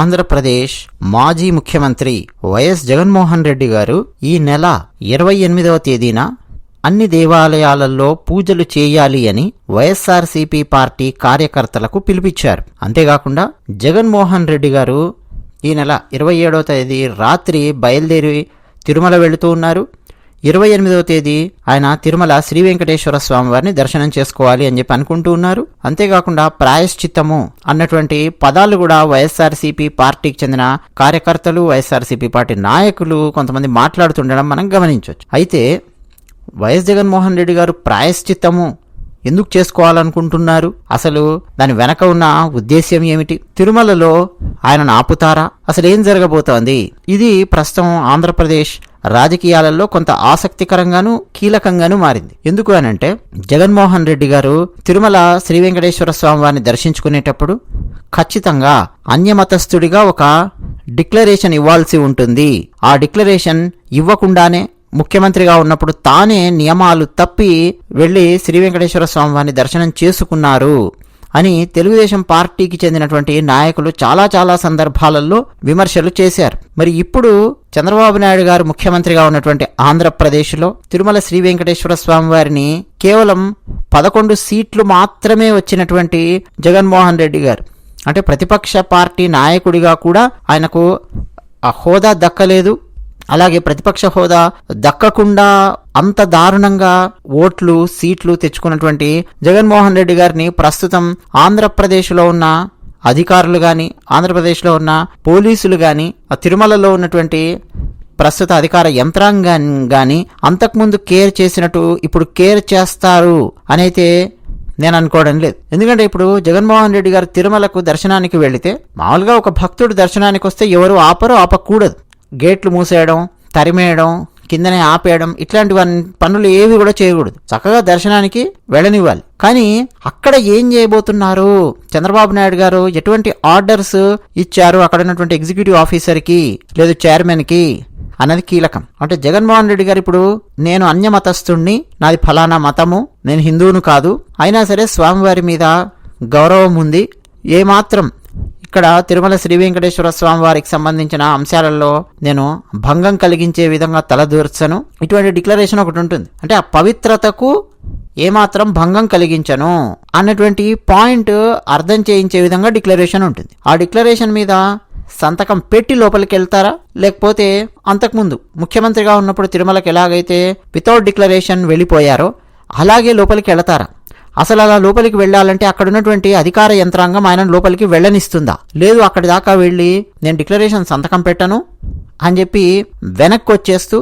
ఆంధ్రప్రదేశ్ మాజీ ముఖ్యమంత్రి వైఎస్ జగన్మోహన్ రెడ్డి గారు ఈ నెల ఇరవై ఎనిమిదవ తేదీన అన్ని దేవాలయాలలో పూజలు చేయాలి అని వైఎస్ఆర్సీపీ పార్టీ కార్యకర్తలకు పిలిపించారు. అంతేకాకుండా జగన్మోహన్ రెడ్డి గారు ఈ నెల ఇరవై ఏడవ తేదీ రాత్రి బయలుదేరి తిరుమల వెళుతూ ఉన్నారు. ఇరవై ఎనిమిదవ తేదీ ఆయన తిరుమల శ్రీ వెంకటేశ్వర స్వామి వారిని దర్శనం చేసుకోవాలి అని చెప్పి అనుకుంటూ ఉన్నారు. అంతేకాకుండా ప్రాయశ్చిత్తము అన్నటువంటి పదాలు కూడా వైఎస్ఆర్సీపీ పార్టీకి చెందిన కార్యకర్తలు వైఎస్ఆర్సీపీ పార్టీ నాయకులు కొంతమంది మాట్లాడుతుండడం మనం గమనించవచ్చు అయితే వైఎస్ జగన్మోహన్ రెడ్డి గారు ప్రాయశ్చిత్తము ఎందుకు చేసుకోవాలనుకుంటున్నారు? అసలు దాని వెనక ఉన్న ఉద్దేశ్యం ఏమిటి? తిరుమలలో ఆయనను ఆపుతారా? అసలు ఏం జరగబోతోంది? ఇది ప్రస్తుతం ఆంధ్రప్రదేశ్ రాజకీయాలలో కొంత ఆసక్తికరంగాను కీలకంగాను మారింది. ఎందుకు అనంటే జగన్మోహన్ రెడ్డి గారు తిరుమల శ్రీ వెంకటేశ్వర స్వామి వారిని దర్శించుకునేటప్పుడు ఖచ్చితంగా అన్యమతస్థుడిగా ఒక డిక్లరేషన్ ఇవ్వాల్సి ఉంటుంది. ఆ డిక్లరేషన్ ఇవ్వకుండానే ముఖ్యమంత్రిగా ఉన్నప్పుడు తానే నియమాలు తప్పి వెళ్ళి శ్రీ వెంకటేశ్వర స్వామివారిని దర్శనం చేసుకున్నారు. అని తెలుగుదేశం పార్టీకి చెందినటువంటి నాయకులు చాలా చాలా సందర్భాలలో విమర్శలు చేశారు. మరి ఇప్పుడు చంద్రబాబు నాయుడు గారు ముఖ్యమంత్రిగా ఉన్నటువంటి ఆంధ్రప్రదేశ్లో తిరుమల శ్రీ వెంకటేశ్వర స్వామి వారిని కేవలం పదకొండు సీట్లు మాత్రమే వచ్చినటువంటి జగన్మోహన్ రెడ్డి గారు. అంటే ప్రతిపక్ష పార్టీ నాయకుడిగా కూడా ఆయనకు ఆ హోదా దక్కలేదు. అలాగే ప్రతిపక్ష హోదా దక్కకుండా అంత దారుణంగా ఓట్లు సీట్లు తెచ్చుకున్నటువంటి జగన్మోహన్ రెడ్డి గారిని ప్రస్తుతం ఆంధ్రప్రదేశ్లో ఉన్న అధికారులు కానీ ఆంధ్రప్రదేశ్లో ఉన్న పోలీసులు కానీ ఆ తిరుమలలో ఉన్నటువంటి ప్రస్తుత అధికార యంత్రాంగం కానీ అంతకుముందు కేర్ చేసినట్టు ఇప్పుడు కేర్ చేస్తారు అనైతే నేను అనుకోవడం లేదు. ఎందుకంటే ఇప్పుడు జగన్మోహన్ రెడ్డి గారు తిరుమలకు దర్శనానికి వెళితే మామూలుగా ఒక భక్తుడు దర్శనానికి వస్తే ఎవరు ఆపరు ఆపకూడదు. గేట్లు మూసేయడం తరిమేయడం కిందనే ఆపేయడం ఇట్లాంటి పనులు ఏవి కూడా చేయకూడదు. చక్కగా దర్శనానికి వెళ్ళనివ్వాలి. కానీ అక్కడ ఏం చేయబోతున్నారు? చంద్రబాబు నాయుడు గారు ఎటువంటి ఆర్డర్స్ ఇచ్చారు అక్కడ ఉన్నటువంటి ఎగ్జిక్యూటివ్ ఆఫీసర్కి లేదు చైర్మన్కి అన్నది కీలకం. అంటే జగన్మోహన్ రెడ్డి గారు ఇప్పుడు నేను అన్యమతస్థుణ్ణి నాది ఫలానా మతము నేను హిందువును కాదు అయినా సరే స్వామివారి మీద గౌరవం ఉంది. ఏమాత్రం ఇక్కడ తిరుమల శ్రీ వెంకటేశ్వర స్వామి వారికి సంబంధించిన అంశాలలో నేను భంగం కలిగించే విధంగా తలదూర్చను ఇటువంటి డిక్లరేషన్ ఒకటి ఉంటుంది. అంటే ఆ పవిత్రతకు ఏమాత్రం భంగం కలిగించను అన్నటువంటి పాయింట్ అర్థం చేయించే విధంగా డిక్లరేషన్ ఉంటుంది. ఆ డిక్లరేషన్ మీద సంతకం పెట్టి లోపలికి వెళ్తారా? లేకపోతే అంతకుముందు ముఖ్యమంత్రిగా ఉన్నప్పుడు తిరుమలకి ఎలాగైతే వితౌట్ డిక్లరేషన్ వెళ్ళిపోయారో అలాగే లోపలికి వెళతారా? అసలు అలా లోపలికి వెళ్ళాలంటే అక్కడ ఉన్నటువంటి అధికార యంత్రాంగం ఆయన లోపలికి వెళ్ళనిస్తుందా? లేదు అక్కడి దాకా వెళ్ళి నేను డిక్లరేషన్ సంతకం పెట్టను అని చెప్పి వెనక్కి వచ్చేస్తూ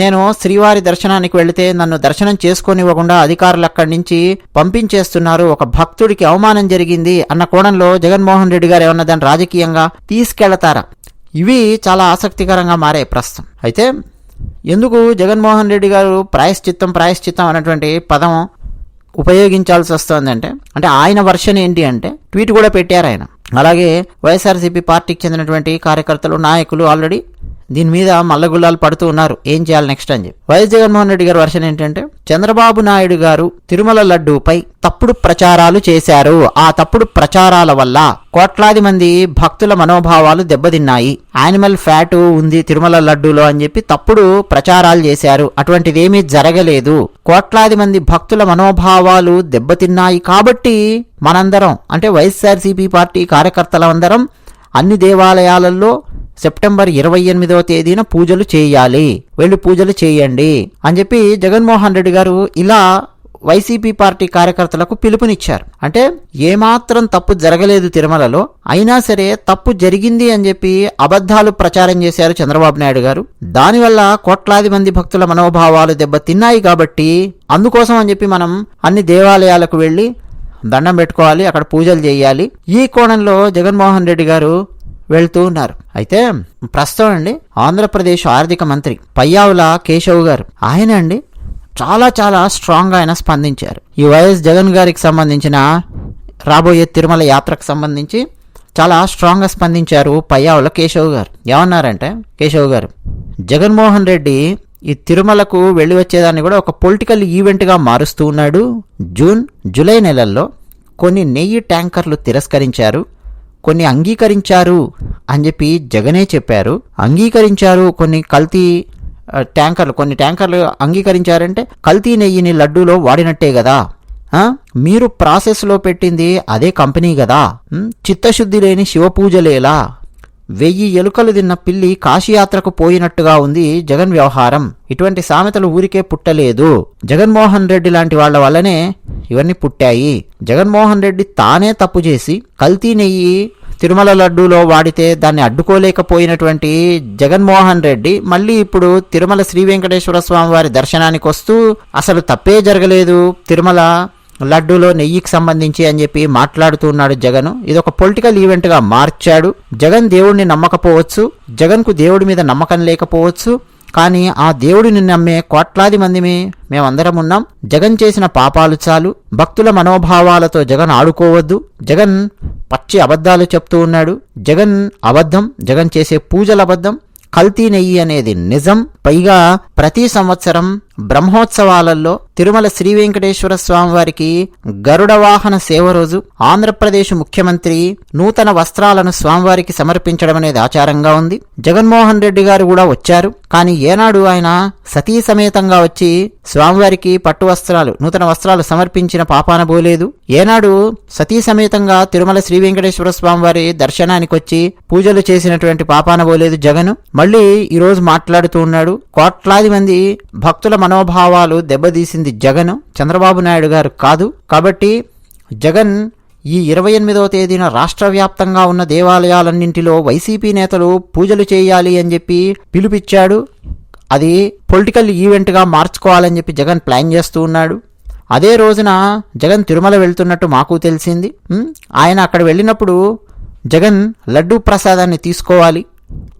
నేను శ్రీవారి దర్శనానికి వెళితే నన్ను దర్శనం చేసుకోనివ్వకుండా అధికారులు అక్కడి నుంచి పంపించేస్తున్నారు. ఒక భక్తుడికి అవమానం జరిగింది అన్న కోణంలో జగన్మోహన్ రెడ్డి గారు ఏమన్నా దాన్ని రాజకీయంగా తీసుకెళ్తారా? ఇవి చాలా ఆసక్తికరంగా మారే ప్రస్తుతం అయితే ఎందుకు జగన్మోహన్ రెడ్డి గారు ప్రాయశ్చిత్తం ప్రాయశ్చిత్తం అన్నటువంటి పదం ఉపయోగించాల్సి వస్తుందంటే అంటే ఆయన వర్షన్ ఏంటి అంటే ట్వీట్ కూడా పెట్టారు ఆయన. అలాగే వైఎస్ఆర్సీపీ పార్టీకి చెందినటువంటి కార్యకర్తలు నాయకులు ఆల్రెడీ దీని మీద మల్లగుల్లాలు పడుతూ ఉన్నారు. ఏం చేయాలి నెక్స్ట్ అని చెప్పి. వైఎస్ జగన్మోహన్ రెడ్డి గారి వర్షన్ ఏంటంటే చంద్రబాబు నాయుడు గారు తిరుమల లడ్డూపై తప్పుడు ప్రచారాలు చేశారు. ఆ తప్పుడు ప్రచారాల వల్ల కోట్లాది మంది భక్తుల మనోభావాలు దెబ్బతిన్నాయి. యానిమల్ ఫ్యాట్ ఉంది తిరుమల లడ్డూలో అని చెప్పి తప్పుడు ప్రచారాలు చేశారు. అటువంటిది ఏమీ జరగలేదు. కోట్లాది మంది భక్తుల మనోభావాలు దెబ్బతిన్నాయి కాబట్టి మనందరం అంటే వైఎస్ఆర్సీపీ పార్టీ కార్యకర్తలందరం అన్ని దేవాలయాలలో సెప్టెంబర్ ఇరవై ఎనిమిదవ తేదీన పూజలు చేయాలి. వెళ్ళి పూజలు చేయండి అని చెప్పి జగన్మోహన్ రెడ్డి గారు ఇలా వైసీపీ పార్టీ కార్యకర్తలకు పిలుపునిచ్చారు. అంటే ఏమాత్రం తప్పు జరగలేదు తిరుమలలో అయినా సరే తప్పు జరిగింది అని చెప్పి అబద్ధాలు ప్రచారం చేశారు చంద్రబాబు నాయుడు గారు. దానివల్ల కోట్లాది మంది భక్తుల మనోభావాలు దెబ్బతిన్నాయి కాబట్టి అందుకోసం అని చెప్పి మనం అన్ని దేవాలయాలకు వెళ్ళి దండం పెట్టుకోవాలి అక్కడ పూజలు చేయాలి. ఈ కోణంలో జగన్మోహన్ రెడ్డి గారు వెళ్తూ ఉన్నారు. అయితే ప్రస్తుతం అండి ఆంధ్రప్రదేశ్ ఆర్థిక మంత్రి పయ్యావుల కేశవ్ గారు. ఆయన అండి చాలా చాలా స్ట్రాంగ్ ఆయన స్పందించారు. ఈ వైఎస్ జగన్ గారికి సంబంధించిన రాబోయే తిరుమల యాత్రకు సంబంధించి చాలా స్ట్రాంగ్గా స్పందించారు పయ్యావుల కేశవ్ గారు. ఏమన్నారంటే కేశవ్ గారు జగన్మోహన్ రెడ్డి ఈ తిరుమలకు వెళ్ళి వచ్చేదాన్ని కూడా ఒక పొలిటికల్ ఈవెంట్గా మారుస్తూ ఉన్నాడు. జూన్ జూలై నెలల్లో కొన్ని నెయ్యి ట్యాంకర్లు తిరస్కరించారు. కొన్ని అంగీకరించారు అని చెప్పి జగనే చెప్పారు. అంగీకరించారు కొన్ని కల్తీ ట్యాంకర్లు కొన్ని ట్యాంకర్లు అంగీకరించారంటే కల్తీ నెయ్యిని లడ్డూలో వాడినట్టే కదా మీరు ప్రాసెస్లో పెట్టింది అదే కంపెనీ కదా చిత్తశుద్ధి లేని శివపూజలేలా. వెయ్యి ఎలుకలు తిన్న పిల్లి కాశీయాత్రకు పోయినట్టుగా ఉంది జగన్ వ్యవహారం. ఇటువంటి సామెతలు ఊరికే పుట్టలేదు. జగన్మోహన్ రెడ్డి లాంటి వాళ్ళ వల్లనే ఇవన్నీ పుట్టాయి. జగన్మోహన్ రెడ్డి తానే తప్పు చేసి కల్తీ నెయ్యి తిరుమల లడ్డూలో వాడితే దాన్ని అడ్డుకోలేకపోయినటువంటి జగన్మోహన్ రెడ్డి మళ్ళీ ఇప్పుడు తిరుమల శ్రీ వెంకటేశ్వర స్వామి వారి దర్శనానికి వస్తూ అసలు తప్పే జరగలేదు. తిరుమల లడ్డూలో నెయ్యికి సంబంధించి అని చెప్పి మాట్లాడుతున్నాడు జగన్. ఇది ఒక పొలిటికల్ ఈవెంట్గా మార్చాడు. జగన్ దేవుడిని నమ్మకపోవచ్చు జగన్కు దేవుడి మీద నమ్మకం లేకపోవచ్చు కానీ ఆ దేవుడిని నమ్మే కోట్లాది మందిమే మేమందరం ఉన్నాం. జగన్ చేసిన పాపాలు చాలు. భక్తుల మనోభావాలతో జగన్ ఆడుకోవద్దు. జగన్ పచ్చి అబద్ధాలు చెప్తూ ఉన్నాడు. జగన్ అబద్ధం జగన్ చేసే పూజల అబద్ధం. కల్తీ నెయ్యి అనేది నిజం. పైగా ప్రతి సంవత్సరం బ్రహ్మోత్సవాలలో తిరుమల శ్రీ వెంకటేశ్వర స్వామి వారికి గరుడ వాహన సేవ రోజు ఆంధ్రప్రదేశ్ ముఖ్యమంత్రి నూతన వస్త్రాలను స్వామివారికి సమర్పించడం అనేది ఆచారంగా ఉంది. జగన్మోహన్ రెడ్డి గారు కూడా వచ్చారు. కానీ ఏనాడు ఆయన సతీ సమేతంగా వచ్చి స్వామివారికి పట్టు వస్త్రాలు నూతన వస్త్రాలు సమర్పించిన పాపాన పోలేదు. ఏనాడు సతీ సమేతంగా తిరుమల శ్రీ వెంకటేశ్వర స్వామి వారి దర్శనానికి వచ్చి పూజలు చేసినటువంటి పాపాన పోలేదు జగన్. మళ్ళీ ఈరోజు మాట్లాడుతూ ఉన్నాడు. కోట్లాది మంది భక్తుల మనోభావాలు దెబ్బతీసింది జగన్ చంద్రబాబు నాయుడు గారు కాదు. కాబట్టి జగన్ ఈ ఇరవై ఎనిమిదవ తేదీన రాష్ట్ర వ్యాప్తంగా ఉన్న దేవాలయాలన్నింటిలో వైసీపీ నేతలు పూజలు చేయాలి అని చెప్పి పిలుపిచ్చాడు అది పొలిటికల్ ఈవెంట్గా మార్చుకోవాలని చెప్పి జగన్ ప్లాన్ చేస్తూ ఉన్నాడు. అదే రోజున జగన్ తిరుమల వెళ్తున్నట్టు మాకు తెలిసింది. ఆయన అక్కడ వెళ్ళినప్పుడు జగన్ లడ్డూ ప్రసాదాన్ని తీసుకోవాలి.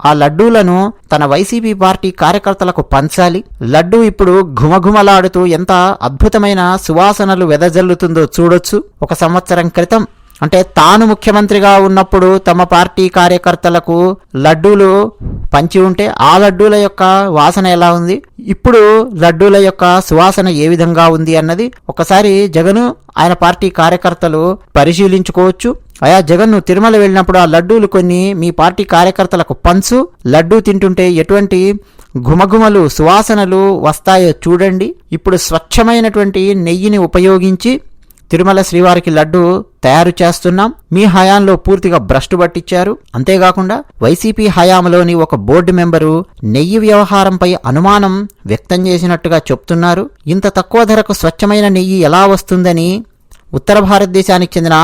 ఆ లడ్డూలను తన వైసీపీ పార్టీ కార్యకర్తలకు పంచాలి. లడ్డూ ఇప్పుడు ఘుమఘుమలాడుతూ ఎంత అద్భుతమైన సువాసనలు వెదజల్లుతుందో చూడొచ్చు. ఒక సంవత్సరం క్రితం అంటే తాను ముఖ్యమంత్రిగా ఉన్నప్పుడు తమ పార్టీ కార్యకర్తలకు లడ్డూలు పంచి ఉంటే ఆ లడ్డూల యొక్క వాసన ఎలా ఉంది? ఇప్పుడు లడ్డూల యొక్క సువాసన ఏ విధంగా ఉంది అన్నది ఒకసారి జగను ఆయన పార్టీ కార్యకర్తలు పరిశీలించుకోవచ్చు. అయా జగన్ను తిరుమల వెళ్ళినప్పుడు ఆ లడ్డూలు కొన్ని మీ పార్టీ కార్యకర్తలకు పంచు. లడ్డూ తింటుంటే ఎటువంటి ఘుమఘుమలు సువాసనలు వస్తాయో చూడండి. ఇప్పుడు స్వచ్ఛమైనటువంటి నెయ్యిని ఉపయోగించి తిరుమల శ్రీవారికి లడ్డు తయారు చేస్తున్నాం. మీ హయాంలో పూర్తిగా భ్రష్టు పట్టించారు. అంతేకాకుండా వైసీపీ హయాంలోని ఒక బోర్డు మెంబరు నెయ్యి వ్యవహారంపై అనుమానం వ్యక్తం చేసినట్టుగా చెప్తున్నారు. ఇంత తక్కువ ధరకు స్వచ్ఛమైన నెయ్యి ఎలా వస్తుందని ఉత్తర భారతదేశానికి చెందిన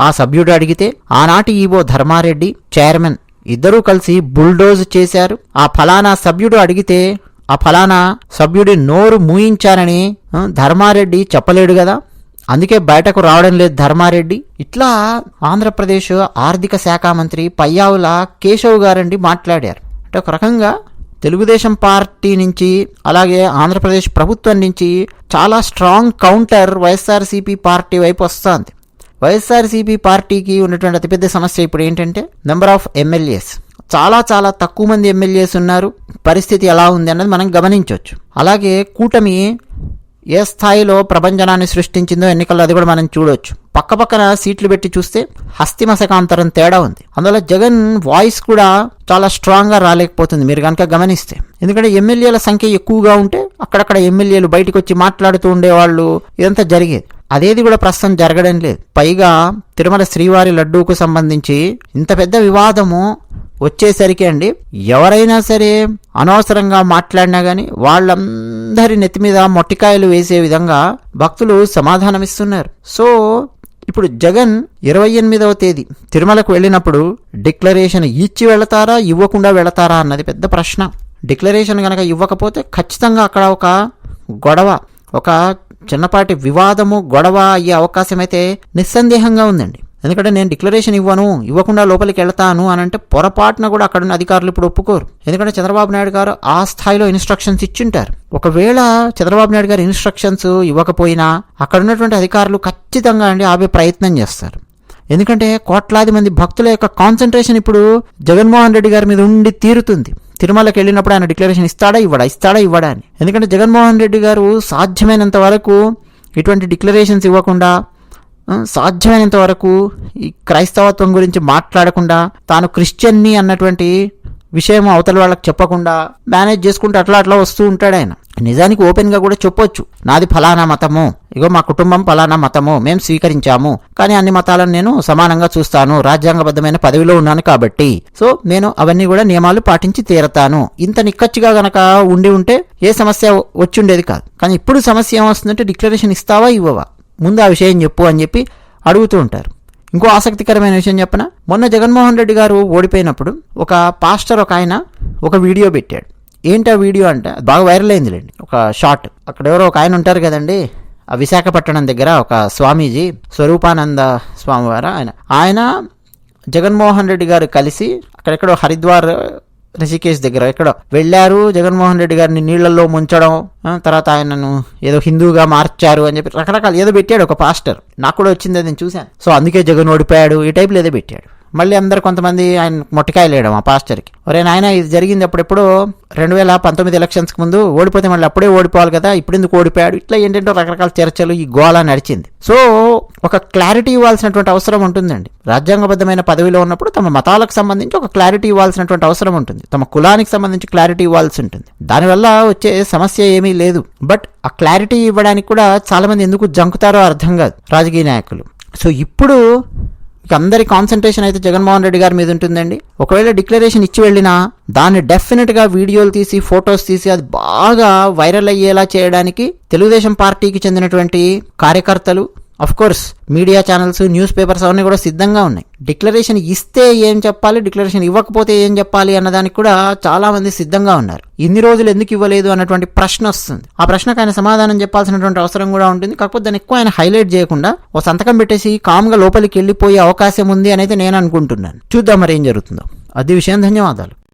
ఆ సభ్యుడు అడిగితే ఆనాటి ఈవో ధర్మారెడ్డి చైర్మన్ ఇద్దరూ కలిసి బుల్డోజ్ చేశారు. ఆ ఫలానా సభ్యుడు అడిగితే ఆ ఫలానా సభ్యుడి నోరు మూయించారని ధర్మారెడ్డి చెప్పలేడు కదా అందుకే బయటకు రావడం లేదు ధర్మారెడ్డి. ఇట్లా ఆంధ్రప్రదేశ్ ఆర్థిక శాఖ మంత్రి పయ్యావుల కేశవ్ గారండి మాట్లాడారు. అంటే ఒక రకంగా తెలుగుదేశం పార్టీ నుంచి అలాగే ఆంధ్రప్రదేశ్ ప్రభుత్వం నుంచి చాలా స్ట్రాంగ్ కౌంటర్ వైఎస్ఆర్సీపీ పార్టీ వైపు వస్తుంది. వైఎస్ఆర్సీపీ పార్టీకి ఉన్నటువంటి అతిపెద్ద సమస్య ఇప్పుడు ఏంటంటే నెంబర్ ఆఫ్ ఎమ్మెల్యేస్ చాలా చాలా తక్కువ మంది ఎమ్మెల్యేస్ ఉన్నారు. పరిస్థితి ఎలా ఉంది అన్నది మనం గమనించవచ్చు. అలాగే కూటమి ఏ స్థాయిలో ప్రభంజనాన్ని సృష్టించిందో ఎన్నికల్లో అది కూడా మనం చూడవచ్చు పక్కపక్కన సీట్లు పెట్టి చూస్తే హస్తిమశకాంతరం తేడా ఉంది. అందువల్ల జగన్ వాయిస్ కూడా చాలా స్ట్రాంగ్గా రాలేకపోతుంది మీరు కనుక గమనిస్తే. ఎందుకంటే ఎమ్మెల్యేల సంఖ్య ఎక్కువగా ఉంటే అక్కడక్కడ ఎమ్మెల్యేలు బయటకు వచ్చి మాట్లాడుతూ ఉండేవాళ్ళు ఇదంతా జరిగేది. అదేది కూడా ప్రస్తుతం జరగడం లేదు. పైగా తిరుమల శ్రీవారి లడ్డూకు సంబంధించి ఇంత పెద్ద వివాదము వచ్చేసరికి అండి ఎవరైనా సరే అనవసరంగా మాట్లాడినా కానీ వాళ్ళందరి నెత్తి మీద మొట్టికాయలు వేసే విధంగా భక్తులు సమాధానమిస్తున్నారు సో ఇప్పుడు జగన్ ఇరవై ఎనిమిదవ తేదీ తిరుమలకు వెళ్ళినప్పుడు డిక్లరేషన్ ఇచ్చి వెళతారా ఇవ్వకుండా వెళతారా అన్నది పెద్ద ప్రశ్న. డిక్లరేషన్ కనుక ఇవ్వకపోతే ఖచ్చితంగా అక్కడ ఒక గొడవ ఒక చిన్నపాటి వివాదము గొడవ అయ్యే అవకాశం అయితే నిస్సందేహంగా ఉందండి. ఎందుకంటే నేను డిక్లరేషన్ ఇవ్వను ఇవ్వకుండా లోపలికి వెళ్తాను అని అంటే పొరపాటున కూడా అక్కడ ఉన్న అధికారులు ఇప్పుడు ఒప్పుకోరు. ఎందుకంటే చంద్రబాబు నాయుడు గారు ఆ స్థాయిలో ఇన్స్ట్రక్షన్స్ ఇచ్చింటారు. ఒకవేళ చంద్రబాబు నాయుడు గారు ఇన్స్ట్రక్షన్స్ ఇవ్వకపోయినా అక్కడ ఉన్నటువంటి అధికారులు ఖచ్చితంగా అండి ఆపే ప్రయత్నం చేస్తారు. ఎందుకంటే కోట్లాది మంది భక్తుల యొక్క కాన్సన్ట్రేషన్ ఇప్పుడు జగన్మోహన్ రెడ్డి గారి మీద ఉండి తీరుతుంది. తిరుమలకి వెళ్ళినప్పుడు ఆయన డిక్లరేషన్ ఇస్తాడా ఇవ్వడా? ఇస్తాడా ఇవ్వడా అని. ఎందుకంటే జగన్మోహన్ రెడ్డి గారు సాధ్యమైనంత వరకు ఇటువంటి డిక్లరేషన్స్ ఇవ్వకుండా సాధ్యమైనంత వరకు ఈ క్రైస్తవత్వం గురించి మాట్లాడకుండా తాను క్రిస్టియన్ని అన్నటువంటి విషయం అవతల వాళ్ళకి చెప్పకుండా మేనేజ్ చేసుకుంటూ అట్లా అట్లా వస్తూ ఉంటాడు ఆయన. నిజానికి ఓపెన్గా కూడా చెప్పొచ్చు. నాది ఫలానా మతము. ఇగో మా కుటుంబం ఫలానా మతము. మేము స్వీకరించాము. కానీ అన్ని మతాలను నేను సమానంగా చూస్తాను. రాజ్యాంగబద్ధమైన పదవిలో ఉన్నాను కాబట్టి. సో నేను అవన్నీ కూడా నియమాలు పాటించి తీరతాను. ఇంత నిక్కచ్చిగా గనక ఉండి ఉంటే ఏ సమస్య వచ్చుండేది కాదు. కానీ ఇప్పుడు సమస్య ఏమొస్తుందంటే డిక్లరేషన్ ఇస్తావా ఇవ్వవా? ముందు ఆ విషయం చెప్పు అని చెప్పి అడుగుతూ ఉంటారు. ఇంకో ఆసక్తికరమైన విషయం చెప్పన? మొన్న జగన్మోహన్ రెడ్డి గారు ఓడిపోయినప్పుడు ఒక పాస్టర్ ఒక ఆయన ఒక వీడియో పెట్టాడు. ఏంటి ఆ వీడియో అంటే? అది బాగా వైరల్ అయిందిలేండి. ఒక షార్ట్ అక్కడ ఎవరో ఒక ఆయన ఉంటారు కదండి. ఆ విశాఖపట్నం దగ్గర ఒక స్వామీజీ స్వరూపానంద స్వామివారు ఆయన. ఆయన జగన్మోహన్ రెడ్డి గారు కలిసి అక్కడెక్కడో హరిద్వార్ రిషికేష్ దగ్గర ఎక్కడో వెళ్ళారు. జగన్మోహన్ రెడ్డి గారిని నీళ్ళలో ముంచడం తర్వాత ఆయనను ఏదో హిందూగా మార్చారు అని చెప్పి రకరకాల ఏదో పెట్టాడు ఒక పాస్టర్. నాకు కూడా వచ్చింది అది నేను చూశాను. సో అందుకే జగన్ ఓడిపోయాడు. ఈ టైప్లో ఏదో పెట్టాడు. మళ్ళీ అందరు కొంతమంది ఆయన మొట్టికాయలు వేయడం ఆ పాస్టర్కి ఒరే నాయన ఇది జరిగింది అప్పుడెప్పుడు రెండు వేల పంతొమ్మిది ఎలక్షన్స్కి ముందు ఓడిపోతే మళ్ళీ అప్పుడే ఓడిపోవాలి కదా ఇప్పుడు ఎందుకు ఓడిపోయాడు? ఇట్లా ఏంటంటే రకరకాల చర్చలు ఈ గోళ నడిచింది. సో ఒక క్లారిటీ ఇవ్వాల్సినటువంటి అవసరం ఉంటుందండి. రాజ్యాంగబద్ధమైన పదవిలో ఉన్నప్పుడు తమ మతాలకు సంబంధించి ఒక క్లారిటీ ఇవ్వాల్సినటువంటి అవసరం ఉంటుంది. తమ కులానికి సంబంధించి క్లారిటీ ఇవ్వాల్సి ఉంటుంది. దానివల్ల వచ్చే సమస్య ఏమీ లేదు. బట్ ఆ క్లారిటీ ఇవ్వడానికి కూడా చాలామంది ఎందుకు జంకుతారో అర్థం కాదు రాజకీయ నాయకులు. సో ఇప్పుడు ఇక అందరి కాన్సన్ట్రేషన్ అయితే జగన్మోహన్ రెడ్డి గారి మీద ఉంటుందండి. ఒకవేళ డిక్లరేషన్ ఇచ్చి వెళ్ళినా దాన్ని డెఫినెట్గా వీడియోలు తీసి ఫొటోస్ తీసి అది బాగా వైరల్ అయ్యేలా చేయడానికి తెలుగుదేశం పార్టీకి చెందినటువంటి కార్యకర్తలు of course media channels newspapers అవన్నీ కూడా సిద్ధంగా ఉన్నాయి. డిక్లరేషన్ ఇస్తే ఏం చెప్పాలి? డిక్లరేషన్ ఇవ్వకపోతే ఏం చెప్పాలి అన్నదానికి కూడా చాలామంది సిద్ధంగా ఉన్నారు. ఇన్ని రోజులు ఎందుకు ఇవ్వలేదు అన్నటువంటి ప్రశ్న వస్తుంది. ఆ ప్రశ్నకు ఆయన సమాధానం చెప్పాల్సినటువంటి అవసరం కూడా ఉంటుంది. కాకపోతే దాన్ని ఎక్కువ ఆయన హైలైట్ చేయకుండా ఓ సంతకం పెట్టేసి కామ్గా లోపలికి వెళ్ళిపోయే అవకాశం ఉంది అనేది నేను అనుకుంటున్నాను. చూద్దాం మరి ఏం జరుగుతుందో. అది విషయం. ధన్యవాదాలు.